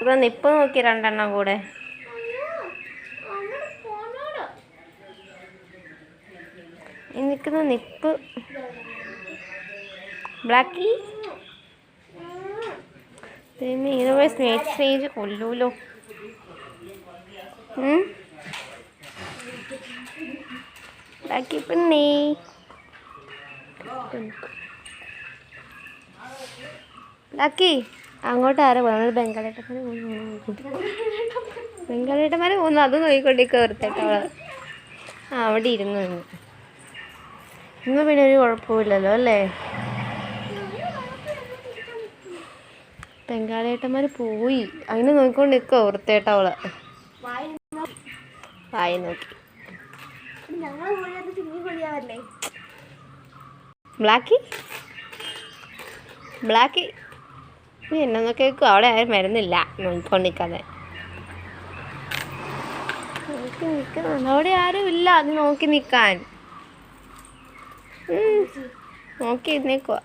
ഇപ്പൊ നിപ്പ് നോക്കി രണ്ടെണ്ണം കൂടെ. ഈ നിൽക്കുന്ന നിപ്പ്. ബ്ലാക്കി. പോയി സ്നേക്ക് സ്റ്റേജ് കൊല്ലൂലോ? ബ്ലാക്കി പിന്നെ ബ്ലാക്കി. അങ്ങോട്ട് ആരാ പോകുന്നത് ബംഗാളേട്ടന്മാരെ ബംഗാളേട്ടന്മാരെ പോകുന്നു അത് നോക്കിക്കൊണ്ടിരിക്കുക വൃത്തിയായിട്ടവൾ ആ അവിടെ ഇരുന്നു ഇന്ന് ഇന്ന് പിന്നെ ഒരു കുഴപ്പമില്ലല്ലോ അല്ലേ? ബംഗാളേട്ടന്മാർ പോയി. അങ്ങനെ നോക്കിക്കൊണ്ട് നിൽക്കുക അവൾ. വായി നോക്കി. ബ്ലാക്കി? ബ്ലാക്കി? നീ എന്നൊന്നും കേൾക്കും അവിടെ ആരും വരുന്നില്ല. നോക്കിക്കൊണ്ടിരിക്കാതെ നോക്കി നിൽക്കുന്നുണ്ട് അവിടെ ആരും ഇല്ല. അത് നോക്കി നിൽക്കാൻ. നോക്കി നിൽക്കുക